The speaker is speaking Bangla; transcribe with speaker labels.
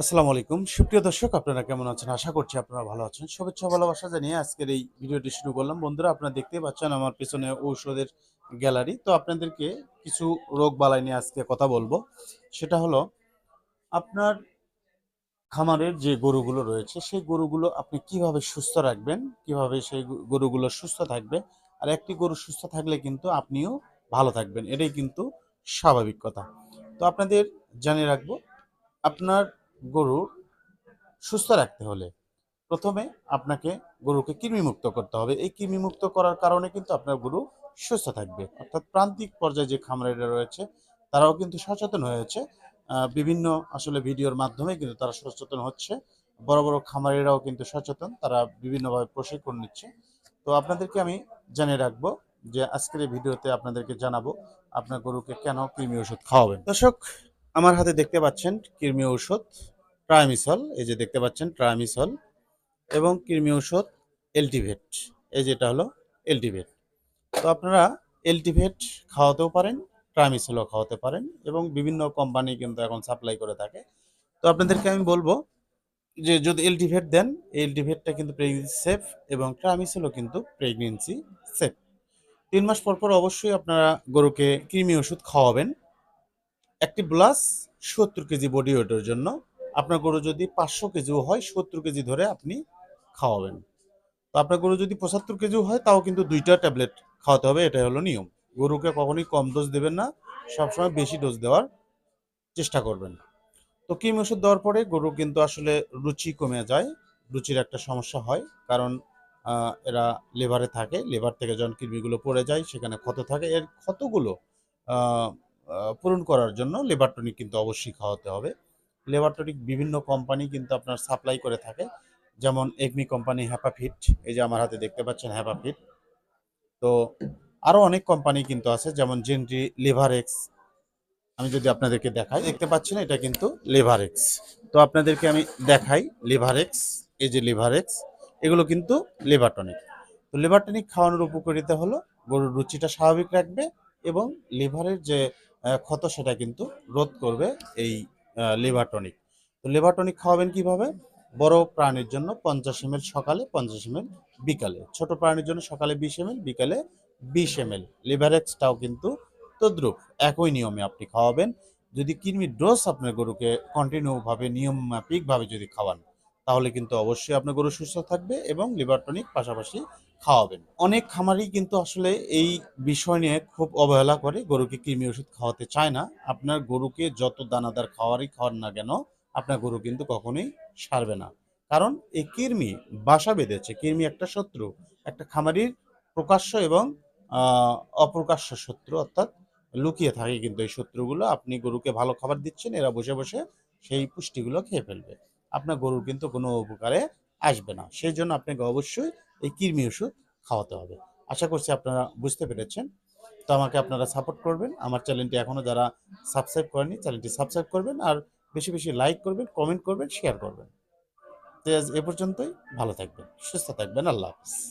Speaker 1: আসসালামু আলাইকুম। সুপ্রিয় দর্শক, আপনারা কেমন আছেন? আশা করছি আপনারা ভালো আছেন। শুভেচ্ছা, ভালোবাসা জানিয়ে আজকের এই ভিডিওটি শুরু করলাম। বন্ধুরা, আপনারা দেখতেই পাচ্ছেন আমার পেছনে ঔষধের গ্যালারি। তো আপনাদেরকে কিছু রোগ বালাই নিয়ে আজকে কথা বলব। সেটা হলো, আপনার খামারের যে গরুগুলো রয়েছে, সেই গরুগুলো আপনি কীভাবে সুস্থ রাখবেন, কীভাবে সেই গরুগুলো সুস্থ থাকবে, আর একটি গরু সুস্থ থাকলে কিন্তু আপনিও ভালো থাকবেন। এটাই কিন্তু স্বাভাবিক কথা। তো আপনাদের জানিয়ে রাখব, আপনার গরু সুস্থ রাখতে হলে প্রথমে আপনাকে গরুকে কৃমিমুক্ত করতে হবে। এই কৃমিমুক্ত করার কারণে কিন্তু আপনার গরু সুস্থ থাকবে। অর্থাৎ প্রান্তিক পর্যায়ে যে খামারিরা রয়েছে, তারাও কিন্তু সচেতন হয়েছে বিভিন্ন আসলে ভিডিওর মাধ্যমে কিন্তু তারা সচেতন হচ্ছে। বড় বড় খামারিরাও কিন্তু সচেতন, তারা বিভিন্নভাবে প্রশিক্ষণ নিচ্ছে। তো আপনাদেরকে আমি জানিয়ে রাখব যে আজকের এই ভিডিওতে আপনাদেরকে জানাব, আপনার গরুকে কেন কৃমি ওষুধ খাওয়াবেন। দর্শক আমার হাতে দেখতে পাচ্ছেন কৃমি ঔষধ ট্রায়ামিসল এই যে দেখতে পাচ্ছেন ট্রায়ামিসল এবং কৃমি ঔষধ এলটিভেট, এই যেটা হলো এলটিভেট। তো আপনারা এলটিভেট খাওয়াতেও পারেন ট্রায়ামিসলও খাওয়াতে পারেন এবং বিভিন্ন কোম্পানি কিন্তু এখন সাপ্লাই করে থাকে। তো আপনাদেরকে আমি বলব যে যদি এলটিভেট দেন, এই এলটিভেটটা কিন্তু প্রেগনেন্সি সেফ এবং ট্রায়ামিসলও কিন্তু প্রেগনেন্সি সেফ তিন মাস পর পর অবশ্যই আপনারা গরুকে কৃমি ওষুধ খাওয়াবেন। একটি প্লাস সত্তর কেজি বডি ওয়েটের জন্য। আপনার গরু যদি পাঁচশো কেজিও হয়, সত্তর কেজি ধরে আপনি খাওয়াবেন। তো আপনার গরু যদি পঁচাত্তর কেজিও হয়, তাও কিন্তু দুইটা ট্যাবলেট খাওয়াতে হবে, এটাই হলো নিয়ম। গরুকে কখনোই কম ডোজ দেবেন না, সবসময় বেশি ডোজ দেওয়ার চেষ্টা করবেন। তো কৃমি ওষুধ দেওয়ার পরে গরু কিন্তু আসলে রুচি কমে যায়, রুচির একটা সমস্যা হয়, কারণ এরা লিভারে থাকে লিভার থেকে যখন কৃমিগুলো পড়ে যায়, সেখানে ক্ষত থাকে। এর ক্ষতগুলো পূরণ করার জন্য লেবার টনিক কিন্তু অবশ্যই খাওয়াতে হবে। লেবার টনিক বিভিন্ন কোম্পানি কিন্তু আপনার সাপ্লাই করে থাকে। যেমন একমি কোম্পানি হ্যাপাফিট এই যে আমার হাতে দেখতে পাচ্ছেন হ্যাপাফিট তো আরও অনেক কোম্পানি কিন্তু আছে, যেমন জেনরি লিভারেক্স আমি যদি আপনাদেরকে দেখাই, দেখতে পাচ্ছেন এটা কিন্তু লিভারেক্স তো আপনাদেরকে আমি দেখাই লিভারেক্স এই যে লিভারেক্স এগুলো কিন্তু লিভার টনিক তো লিভার টনিক খাওয়ানোর উপকারিতা হলো, গরুর রুচিটা স্বাভাবিক রাখবে এবং লিভারের যে ক্ষত সেটা কিন্তু রোধ করবে এই লিভার টনিক তো লিভার টনিক খাওয়াবেন কীভাবে? বড় প্রাণীর জন্য পঞ্চাশ এম সকালে, পঞ্চাশ এম বিকালে। ছোট প্রাণীর জন্য সকালে বিশ এম বিকালে বিশ এম এল লিভারেক্সটাও কিন্তু তদ্রুপ, একই নিয়মে আপনি খাওয়াবেন। যদি কৃমির ডোজ আপনার গরুকে কন্টিনিউভাবে নিয়ম মাফিকভাবে যদি খাওয়ান তাহলে কিন্তু অবশ্যই আপনার গরু সুস্থ থাকবে এবং লিভার টনিক পাশাপাশি খাওয়াবেন। অনেক খামারই কিন্তু আসলে এই বিষয় নিয়ে খুব অবহেলা করে, গরুকে কৃমি ওষুধ খাওয়াতে চায় না। আপনার গরুকে যত দানাদার খাওয়ারই খাওয়ান না কেন, আপনার গরু কিন্তু কখনোই সারবে না। কারণ এই কৃমি বাসা বেঁধেছে, কৃমি একটা শত্রু, একটা খামারির প্রকাশ্য এবং অপ্রকাশ্য শত্রু অর্থাৎ লুকিয়ে থাকে কিন্তু এই শত্রুগুলো। আপনি গরুকে ভালো খাবার দিচ্ছেন, এরা বসে বসে সেই পুষ্টিগুলো খেয়ে ফেলবে। আপনার গরুর কিন্তু কোনো উপকারে আসবে না। সেই জন্য আপনাকে অবশ্যই এই কৃমি ওষুধ খাওয়াতে হবে। আশা করছি আপনারা বুঝতে পেরেছেন। তো আমাকে আপনারা সাপোর্ট করবেন। আমার চ্যানেলটি এখনও যারা সাবস্ক্রাইব করেনি চ্যানেলটি সাবস্ক্রাইব করবেন আর বেশি বেশি লাইক করবেন, কমেন্ট করবেন, শেয়ার করবেন। তো এ পর্যন্তই। ভালো থাকবেন, সুস্থ থাকবেন। আল্লাহ হাফিজ।